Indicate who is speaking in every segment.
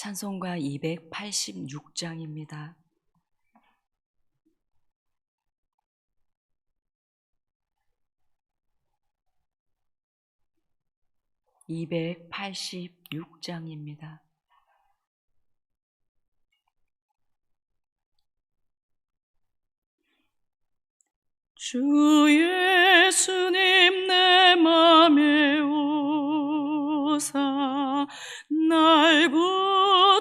Speaker 1: 찬송가 286장입니다. (286장입니다) 주 예수님 내 맘에 오사 날붙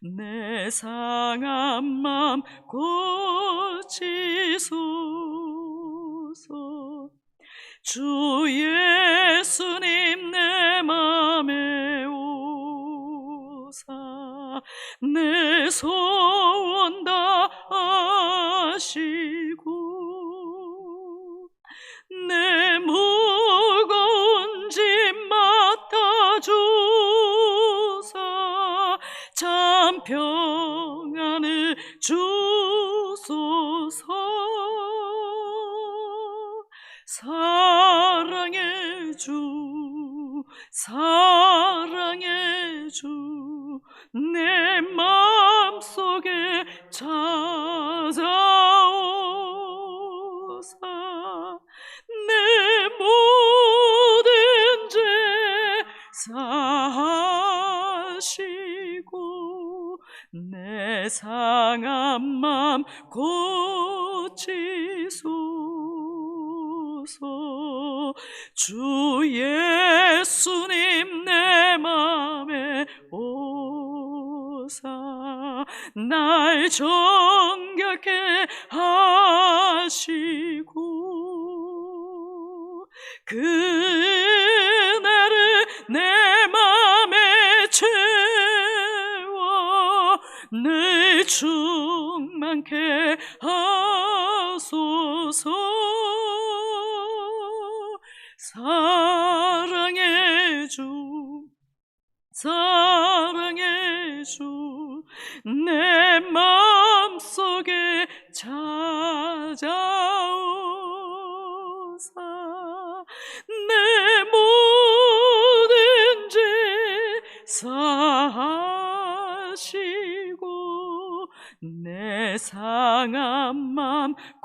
Speaker 1: 내 상한 맘 고치소서. 주 예수님 내 맘에 오사. 내소 내 맘속에 찾아오사. 내 모든 죄 사하시고 내 상한 맘 고 늘 충만케 하소서. 사랑의 주 사랑의 주내 맘속에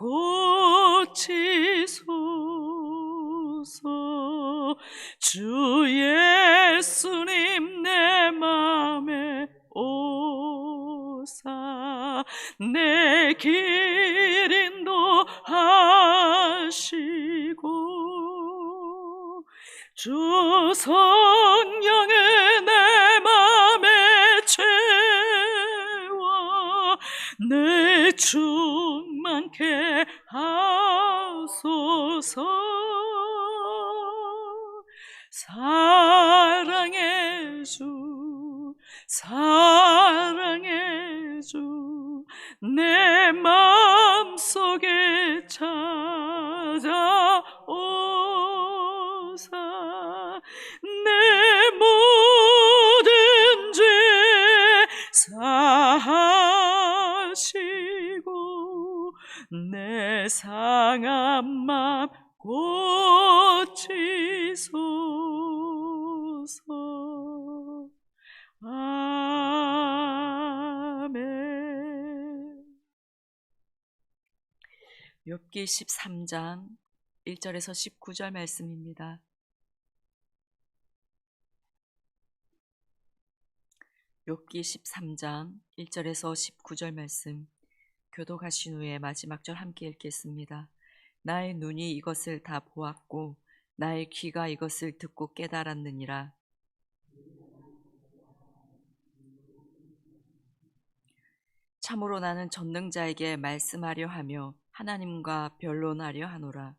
Speaker 1: 고치소서. 주 예수님 내 맘에 오사. 내 길 인도 하시고 주 성령을 내 맘에 채워 늘 충만케 내 상한 맘 고치소서. 아멘. 욥기 13장 1절에서 19절 말씀입니다. 욥기 13장 1절에서 19절 말씀 교독하신 후에 마지막 절 함께 읽겠습니다. 나의 눈이 이것을 다 보았고 나의 귀가 이것을 듣고 깨달았느니라.
Speaker 2: 참으로 나는 전능자에게 말씀하려 하며 하나님과 변론하려 하노라.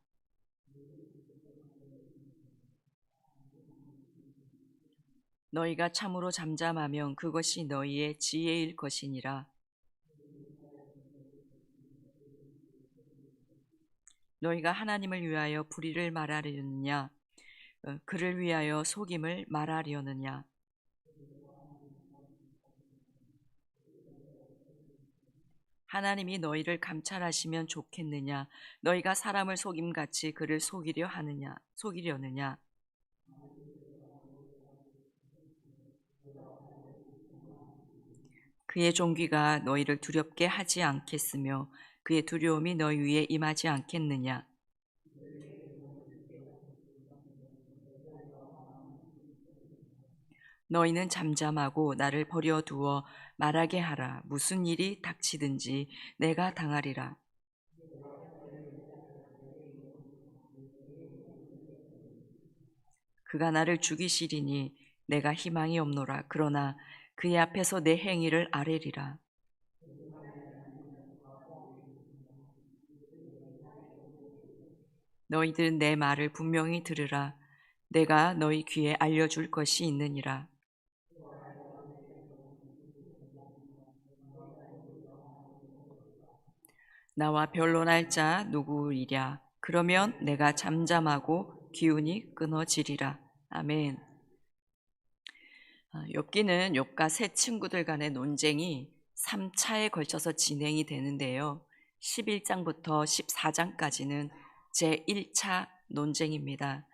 Speaker 2: 너희가 참으로 잠잠하면 그것이 너희의 지혜일 것이니라. 너희가 하나님을 위하여 불의를 말하려느냐? 어, 그를 위하여 속임을 말하려느냐? 하나님이 너희를 감찰하시면 좋겠느냐? 너희가 사람을 속임같이 그를 속이려 하느냐? 속이려느냐? 그의 종귀가 너희를 두렵게 하지 않겠으며 그의 두려움이 너희 위에 임하지 않겠느냐? 너희는 잠잠하고 나를 버려두어 말하게 하라. 무슨 일이 닥치든지 내가 당하리라. 그가 나를 죽이시리니 내가 희망이 없노라. 그러나 그의 앞에서 내 행위를 아뢰리라. 너희들은 내 말을 분명히 들으라. 내가 너희 귀에 알려줄 것이 있느니라. 나와 변론할 자 누구이랴? 그러면 내가 잠잠하고 기운이 끊어지리라. 아멘. 아, 욥기는 욥과 세 친구들 간의 논쟁이 3차에 걸쳐서 진행이 되는데요. 11장부터 14장까지는 제1차 논쟁입니다.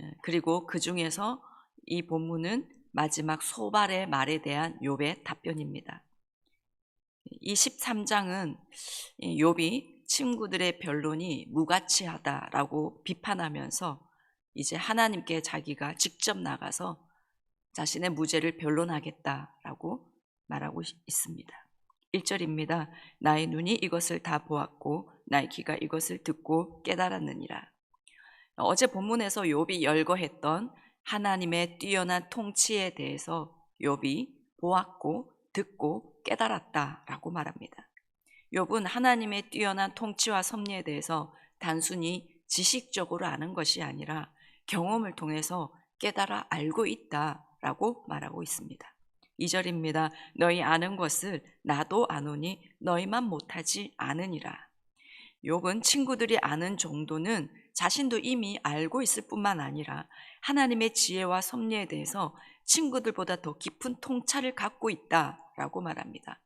Speaker 2: 예, 그리고 그 중에서 이 본문은 마지막 소발의 말에 대한 욥의 답변입니다. 23장은 욥이 친구들의 변론이 무가치하다라고 비판하면서 이제 하나님께 자기가 직접 나가서 자신의 무죄를 변론하겠다라고 말하고 있습니다. 1절입니다. 나의 눈이 이것을 다 보았고 나의 귀가 이것을 듣고 깨달았느니라. 어제 본문에서 욥이 열거했던 하나님의 뛰어난 통치에 대해서 욥이 보았고 듣고 깨달았다라고 말합니다. 욥은 하나님의 뛰어난 통치와 섭리에 대해서 단순히 지식적으로 아는 것이 아니라 경험을 통해서 깨달아 알고 있다라고 말하고 있습니다. 2절입니다. 너희 아는 것을 나도 아노니 너희만 못하지 않으니라. 욥은 친구들이 아는 정도는 자신도 이미 알고 있을 뿐만 아니라 하나님의 지혜와 섭리에 대해서 친구들보다 더 깊은 통찰을 갖고 있다라고 말합니다.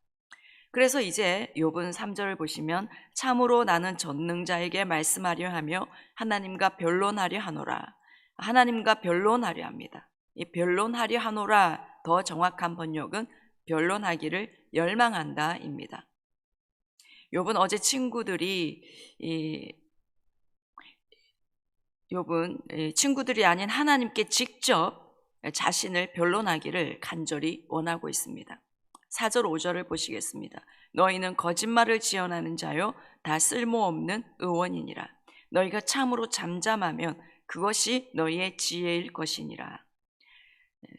Speaker 2: 그래서 이제 욥은 3절을 보시면 참으로 나는 전능자에게 말씀하려 하며 하나님과 변론하려 하노라. 하나님과 변론하려 합니다. 이 변론하려 하노라 더 정확한 번역은 변론하기를 열망한다입니다. 욥은 어제 친구들이 이 욥은 친구들이 아닌 하나님께 직접 자신을 변론하기를 간절히 원하고 있습니다. 4절 5절을 보시겠습니다. 너희는 거짓말을 지어나는 자요 다 쓸모없는 의원이니라. 너희가 참으로 잠잠하면 그것이 너희의 지혜일 것이니라.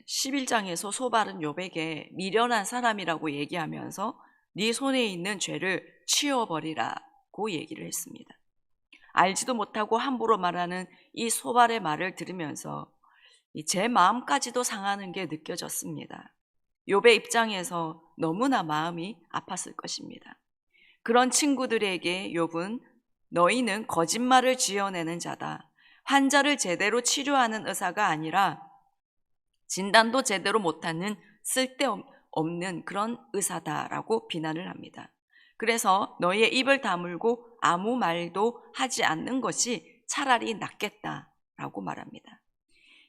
Speaker 2: 11장에서 소발은 욥에게 미련한 사람이라고 얘기하면서 네 손에 있는 죄를 치워버리라고 얘기를 했습니다. 알지도 못하고 함부로 말하는 이 소발의 말을 들으면서 제 마음까지도 상하는 게 느껴졌습니다. 욥의 입장에서 너무나 마음이 아팠을 것입니다. 그런 친구들에게 욥은 너희는 거짓말을 지어내는 자다. 환자를 제대로 치료하는 의사가 아니라 진단도 제대로 못하는 쓸데없는 그런 의사다라고 비난을 합니다. 그래서 너희의 입을 다물고 아무 말도 하지 않는 것이 차라리 낫겠다라고 말합니다.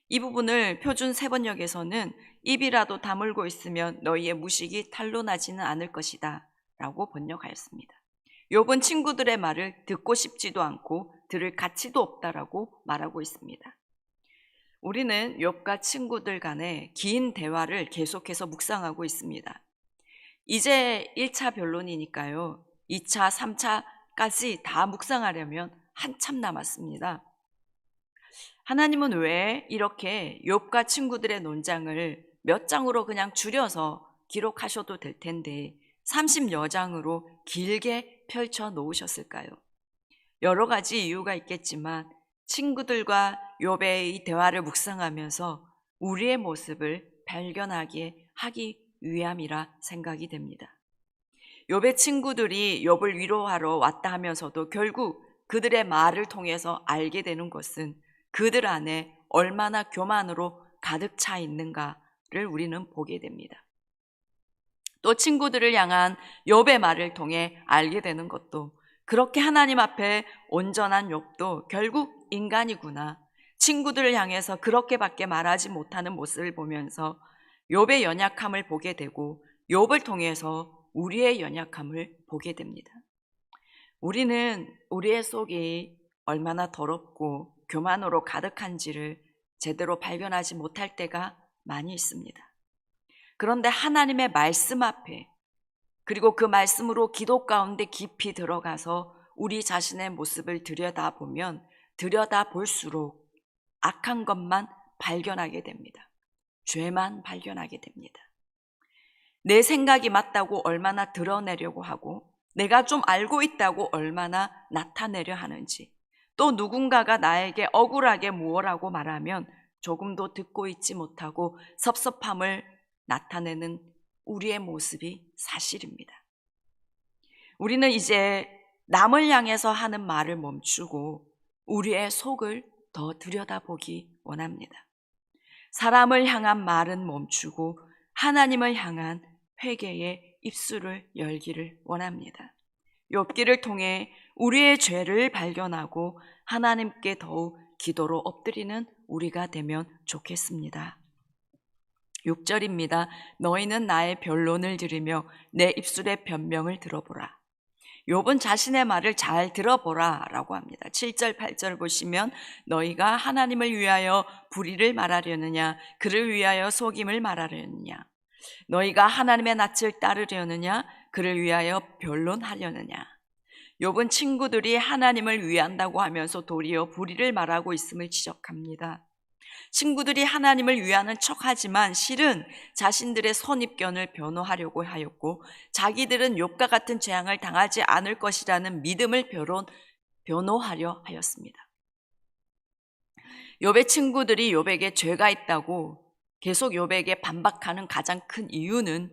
Speaker 2: 이 부분을 표준 세번역에서는 입이라도 다물고 있으면 너희의 무식이 탄로나지는 않을 것이다 라고 번역하였습니다. 욥은 친구들의 말을 듣고 싶지도 않고 들을 가치도 없다라고 말하고 있습니다. 우리는 욥과 친구들 간의 긴 대화를 계속해서 묵상하고 있습니다. 이제 1차 변론이니까요. 2차, 3차까지 다 묵상하려면 한참 남았습니다. 하나님은 왜 이렇게 욥과 친구들의 논장을 몇 장으로 그냥 줄여서 기록하셔도 될 텐데 30여 장으로 길게 펼쳐 놓으셨을까요? 여러 가지 이유가 있겠지만 친구들과 욥의 대화를 묵상하면서 우리의 모습을 발견하게 하기 위함이라 생각이 됩니다. 욥의 친구들이 욥을 위로하러 왔다 하면서도 결국 그들의 말을 통해서 알게 되는 것은 그들 안에 얼마나 교만으로 가득 차 있는가를 우리는 보게 됩니다. 또 친구들을 향한 욥의 말을 통해 알게 되는 것도 그렇게 하나님 앞에 온전한 욥도 결국 인간이구나. 친구들을 향해서 그렇게밖에 말하지 못하는 모습을 보면서 욥의 연약함을 보게 되고 욥을 통해서 우리의 연약함을 보게 됩니다. 우리는 우리의 속이 얼마나 더럽고 교만으로 가득한지를 제대로 발견하지 못할 때가 많이 있습니다. 그런데 하나님의 말씀 앞에 그리고 그 말씀으로 기도 가운데 깊이 들어가서 우리 자신의 모습을 들여다보면 들여다볼수록 악한 것만 발견하게 됩니다. 죄만 발견하게 됩니다. 내 생각이 맞다고 얼마나 드러내려고 하고 내가 좀 알고 있다고 얼마나 나타내려 하는지 또 누군가가 나에게 억울하게 무엇라고 말하면 조금도 듣고 있지 못하고 섭섭함을 나타내는 우리의 모습이 사실입니다. 우리는 이제 남을 향해서 하는 말을 멈추고 우리의 속을 더 들여다보기 원합니다. 사람을 향한 말은 멈추고 하나님을 향한 회개의 입술을 열기를 원합니다. 욥기를 통해 우리의 죄를 발견하고 하나님께 더욱 기도로 엎드리는 우리가 되면 좋겠습니다. 6절입니다. 너희는 나의 변론을 들으며 내 입술의 변명을 들어보라. 욥은 자신의 말을 잘 들어보라라고 합니다. 7절 8절 보시면 너희가 하나님을 위하여 불의를 말하려느냐 그를 위하여 속임을 말하려느냐 너희가 하나님의 낯을 따르려느냐 그를 위하여 변론하려느냐 욥은 친구들이 하나님을 위한다고 하면서 도리어 불의를 말하고 있음을 지적합니다. 친구들이 하나님을 위하는 척하지만 실은 자신들의 선입견을 변호하려고 하였고 자기들은 욥과 같은 재앙을 당하지 않을 것이라는 믿음을 변론, 변호하려 하였습니다. 욥의 친구들이 욥에게 죄가 있다고 계속 욥에게 반박하는 가장 큰 이유는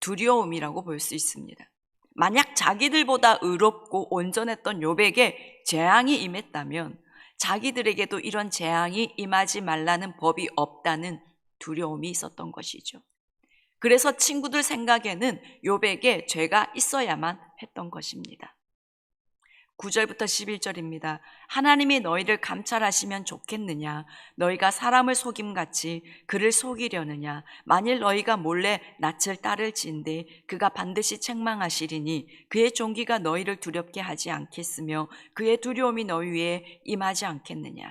Speaker 2: 두려움이라고 볼 수 있습니다. 만약 자기들보다 의롭고 온전했던 욥에게 재앙이 임했다면 자기들에게도 이런 재앙이 임하지 말라는 법이 없다는 두려움이 있었던 것이죠. 그래서 친구들 생각에는 욥에게 죄가 있어야만 했던 것입니다. 9절부터 11절입니다. 하나님이 너희를 감찰하시면 좋겠느냐? 너희가 사람을 속임같이 그를 속이려느냐? 만일 너희가 몰래 낯을 따를지인데 그가 반드시 책망하시리니 그의 종기가 너희를 두렵게 하지 않겠으며 그의 두려움이 너희 위에 임하지 않겠느냐?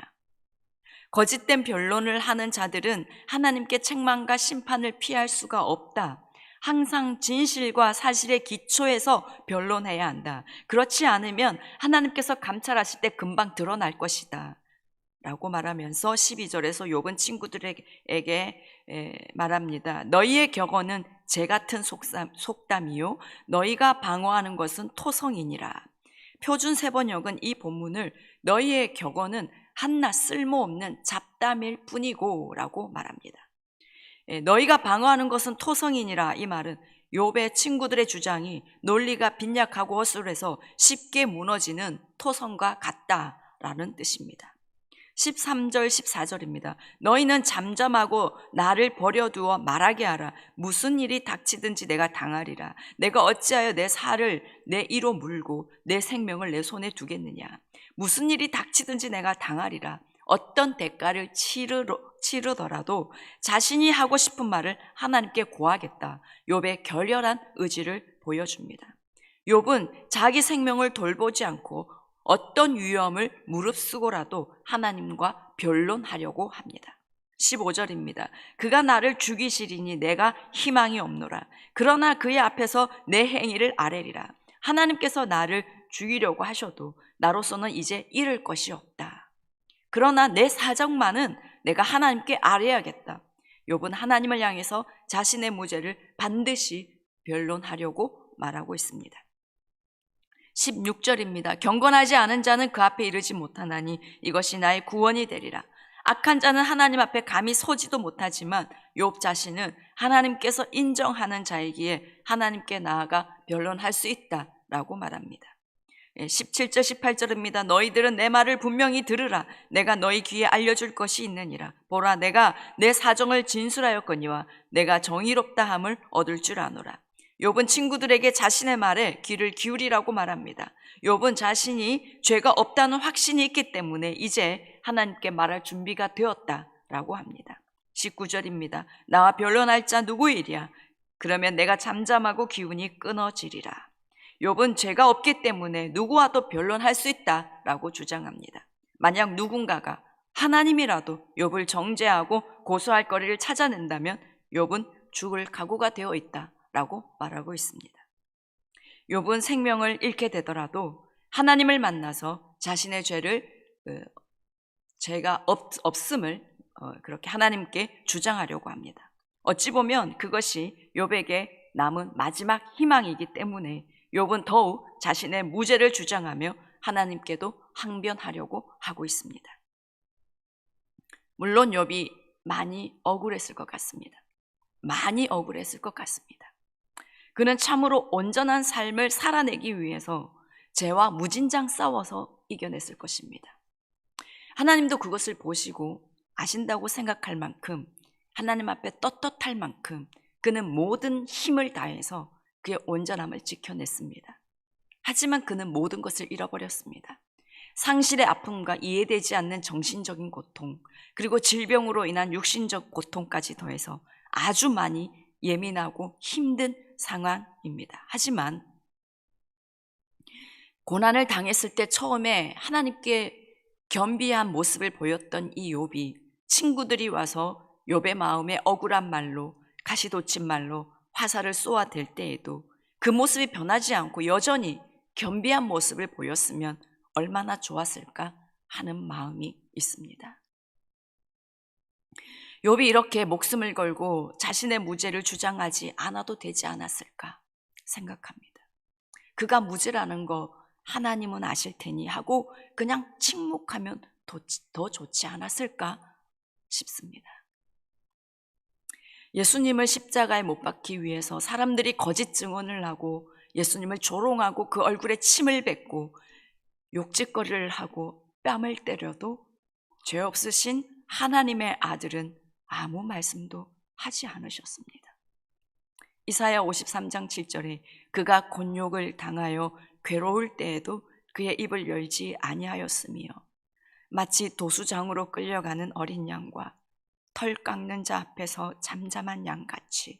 Speaker 2: 거짓된 변론을 하는 자들은 하나님께 책망과 심판을 피할 수가 없다. 항상 진실과 사실의 기초에서 변론해야 한다. 그렇지 않으면 하나님께서 감찰하실 때 금방 드러날 것이다. 라고 말하면서 12절에서 욥은 친구들에게 말합니다. 너희의 격언은 제 같은 속담, 속담 이요. 너희가 방어하는 것은 토성이니라. 표준 세번역은 이 본문을 너희의 격언은 한낱 쓸모없는 잡담일 뿐이고 라고 말합니다. 예, 너희가 방어하는 것은 토성이니라 이 말은 욥의 친구들의 주장이 논리가 빈약하고 허술해서 쉽게 무너지는 토성과 같다라는 뜻입니다. 13절 14절입니다. 너희는 잠잠하고 나를 버려두어 말하게 하라. 무슨 일이 닥치든지 내가 당하리라. 내가 어찌하여 내 살을 내 이로 물고 내 생명을 내 손에 두겠느냐. 무슨 일이 닥치든지 내가 당하리라. 어떤 대가를 치르러, 치르더라도 자신이 하고 싶은 말을 하나님께 고하겠다. 욥의 결렬한 의지를 보여줍니다. 욥은 자기 생명을 돌보지 않고 어떤 위험을 무릅쓰고라도 하나님과 변론하려고 합니다. 15절입니다. 그가 나를 죽이시리니 내가 희망이 없노라. 그러나 그의 앞에서 내 행위를 아뢰리라. 하나님께서 나를 죽이려고 하셔도 나로서는 이제 잃을 것이 없다. 그러나 내 사정만은 내가 하나님께 아뢰야겠다. 욥은 하나님을 향해서 자신의 무죄를 반드시 변론하려고 말하고 있습니다. 16절입니다. 경건하지 않은 자는 그 앞에 이르지 못하나니 이것이 나의 구원이 되리라. 악한 자는 하나님 앞에 감히 서지도 못하지만 욥 자신은 하나님께서 인정하는 자이기에 하나님께 나아가 변론할 수 있다라고 말합니다. 17절 18절입니다. 너희들은 내 말을 분명히 들으라. 내가 너희 귀에 알려줄 것이 있느니라. 보라 내가 내 사정을 진술하였거니와 내가 정의롭다 함을 얻을 줄 아노라. 욥은 친구들에게 자신의 말에 귀를 기울이라고 말합니다. 욥은 자신이 죄가 없다는 확신이 있기 때문에 이제 하나님께 말할 준비가 되었다라고 합니다. 19절입니다. 나와 변론할 자 누구이랴? 그러면 내가 잠잠하고 기운이 끊어지리라. 욥은 죄가 없기 때문에 누구와도 변론할 수 있다라고 주장합니다. 만약 누군가가 하나님이라도 욥을 정죄하고 고소할 거리를 찾아낸다면 욥은 죽을 각오가 되어 있다라고 말하고 있습니다. 욥은 생명을 잃게 되더라도 하나님을 만나서 자신의 죄를 어, 죄가 없, 없음을 어, 그렇게 하나님께 주장하려고 합니다. 어찌 보면 그것이 욥에게 남은 마지막 희망이기 때문에 욥은 더욱 자신의 무죄를 주장하며 하나님께도 항변하려고 하고 있습니다. 물론 욥이 많이 억울했을 것 같습니다. 많이 억울했을 것 같습니다. 그는 참으로 온전한 삶을 살아내기 위해서 죄와 무진장 싸워서 이겨냈을 것입니다. 하나님도 그것을 보시고 아신다고 생각할 만큼 하나님 앞에 떳떳할 만큼 그는 모든 힘을 다해서 그의 온전함을 지켜냈습니다. 하지만 그는 모든 것을 잃어버렸습니다. 상실의 아픔과 이해되지 않는 정신적인 고통, 그리고 질병으로 인한 육신적 고통까지 더해서 아주 많이 예민하고 힘든 상황입니다. 하지만 고난을 당했을 때 처음에 하나님께 겸비한 모습을 보였던 이 욥이 친구들이 와서 욥의 마음에 억울한 말로 가시돋친 말로 화살을 쏘아댈 때에도 그 모습이 변하지 않고 여전히 겸비한 모습을 보였으면 얼마나 좋았을까 하는 마음이 있습니다. 욥이 이렇게 목숨을 걸고 자신의 무죄를 주장하지 않아도 되지 않았을까 생각합니다. 그가 무죄라는 거 하나님은 아실 테니 하고 그냥 침묵하면 더, 더 좋지 않았을까 싶습니다. 예수님을 십자가에 못 박기 위해서 사람들이 거짓 증언을 하고 예수님을 조롱하고 그 얼굴에 침을 뱉고 욕짓거리를 하고 뺨을 때려도 죄 없으신 하나님의 아들은 아무 말씀도 하지 않으셨습니다. 이사야 53장 7절에 그가 곤욕을 당하여 괴로울 때에도 그의 입을 열지 아니하였으며 마치 도수장으로 끌려가는 어린 양과 털 깎는 자 앞에서 잠잠한 양같이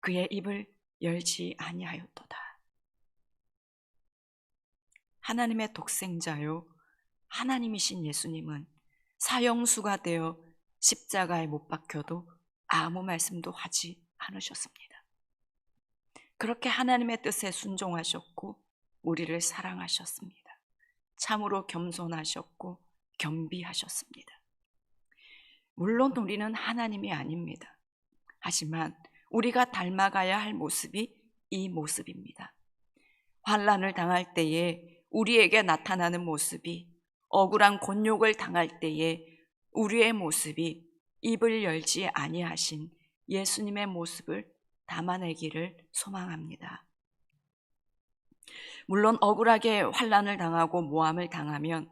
Speaker 2: 그의 입을 열지 아니하였도다. 하나님의 독생자요 하나님이신 예수님은 사형수가 되어 십자가에 못 박혀도 아무 말씀도 하지 않으셨습니다. 그렇게 하나님의 뜻에 순종하셨고 우리를 사랑하셨습니다. 참으로 겸손하셨고 겸비하셨습니다. 물론 우리는 하나님이 아닙니다. 하지만 우리가 닮아가야 할 모습이 이 모습입니다. 환란을 당할 때에 우리에게 나타나는 모습이 억울한 곤욕을 당할 때에 우리의 모습이 입을 열지 아니하신 예수님의 모습을 담아내기를 소망합니다. 물론 억울하게 환란을 당하고 모함을 당하면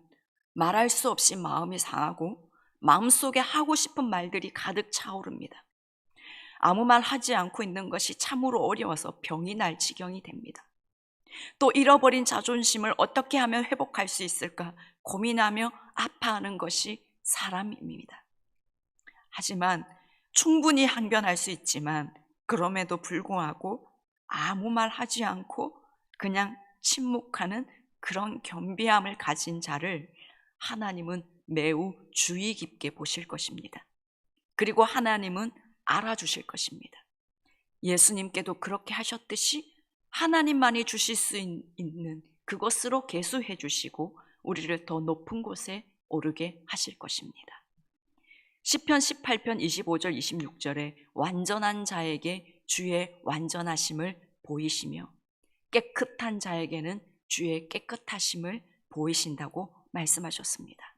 Speaker 2: 말할 수 없이 마음이 상하고 마음속에 하고 싶은 말들이 가득 차오릅니다. 아무 말 하지 않고 있는 것이 참으로 어려워서 병이 날 지경이 됩니다. 또 잃어버린 자존심을 어떻게 하면 회복할 수 있을까 고민하며 아파하는 것이 사람입니다. 하지만 충분히 항변할 수 있지만 그럼에도 불구하고 아무 말 하지 않고 그냥 침묵하는 그런 겸비함을 가진 자를 하나님은 매우 주의 깊게 보실 것입니다. 그리고 하나님은 알아주실 것입니다. 예수님께도 그렇게 하셨듯이 하나님만이 주실 수 있는 그것으로 계수해 주시고 우리를 더 높은 곳에 오르게 하실 것입니다. 10편 18편 25절 26절에 완전한 자에게 주의 완전하심을 보이시며 깨끗한 자에게는 주의 깨끗하심을 보이신다고 말씀하셨습니다.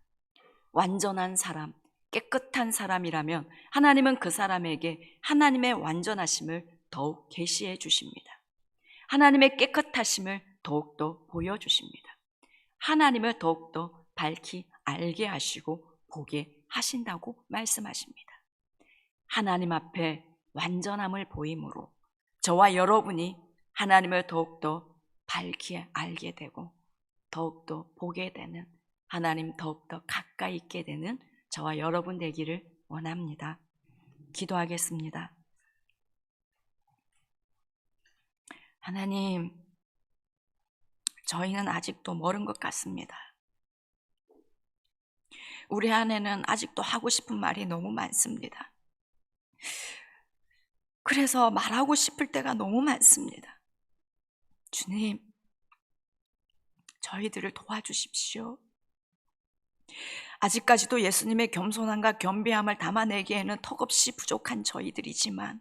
Speaker 2: 완전한 사람, 깨끗한 사람이라면 하나님은 그 사람에게 하나님의 완전하심을 더욱 계시해 주십니다. 하나님의 깨끗하심을 더욱더 보여주십니다. 하나님을 더욱더 밝히 알게 하시고 보게 하신다고 말씀하십니다. 하나님 앞에 완전함을 보임으로 저와 여러분이 하나님을 더욱더 밝히 알게 되고 더욱더 보게 되는 하나님 더욱더 가까이 있게 되는 저와 여러분 되기를 원합니다. 기도하겠습니다. 하나님, 저희는 아직도 멀은 것 같습니다. 우리 안에는 아직도 하고 싶은 말이 너무 많습니다. 그래서 말하고 싶을 때가 너무 많습니다. 주님, 저희들을 도와주십시오. 아직까지도 예수님의 겸손함과 겸비함을 담아내기에는 턱없이 부족한 저희들이지만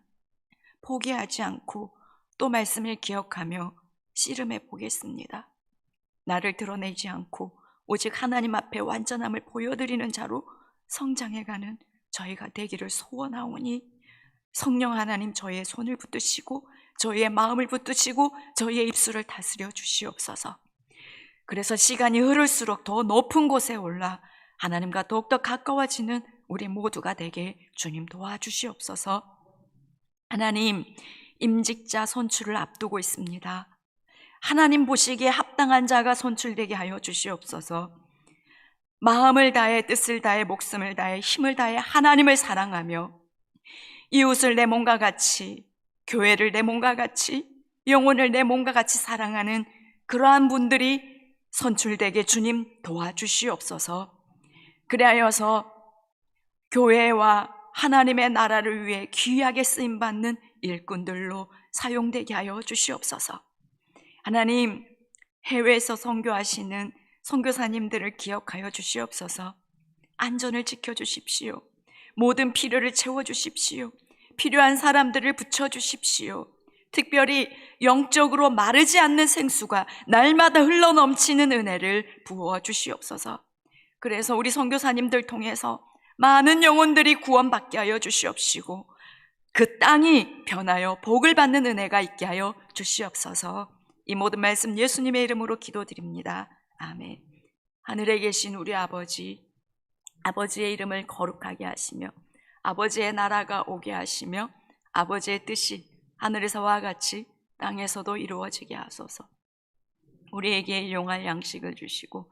Speaker 2: 포기하지 않고 또 말씀을 기억하며 씨름해 보겠습니다. 나를 드러내지 않고 오직 하나님 앞에 완전함을 보여드리는 자로 성장해가는 저희가 되기를 소원하오니 성령 하나님 저희의 손을 붙드시고 저희의 마음을 붙드시고 저희의 입술을 다스려 주시옵소서. 그래서 시간이 흐를수록 더 높은 곳에 올라 하나님과 더욱더 가까워지는 우리 모두가 되게 주님 도와주시옵소서. 하나님, 임직자 선출을 앞두고 있습니다. 하나님 보시기에 합당한 자가 선출되게 하여 주시옵소서. 마음을 다해 뜻을 다해 목숨을 다해 힘을 다해 하나님을 사랑하며 이웃을 내 몸과 같이 교회를 내 몸과 같이 영혼을 내 몸과 같이 사랑하는 그러한 분들이 선출되게 주님 도와주시옵소서. 그리하여서 교회와 하나님의 나라를 위해 귀하게 쓰임 받는 일꾼들로 사용되게 하여 주시옵소서. 하나님, 해외에서 선교하시는 선교사님들을 기억하여 주시옵소서. 안전을 지켜 주십시오. 모든 필요를 채워 주십시오. 필요한 사람들을 붙여 주십시오. 특별히 영적으로 마르지 않는 생수가 날마다 흘러 넘치는 은혜를 부어 주시옵소서. 그래서 우리 선교사님들 통해서 많은 영혼들이 구원받게 하여 주시옵시고 그 땅이 변하여 복을 받는 은혜가 있게 하여 주시옵소서. 이 모든 말씀 예수님의 이름으로 기도드립니다. 아멘. 하늘에 계신 우리 아버지, 아버지의 이름을 거룩하게 하시며 아버지의 나라가 오게 하시며 아버지의 뜻이 하늘에서와 같이 땅에서도 이루어지게 하소서. 우리에게 일용할 양식을 주시고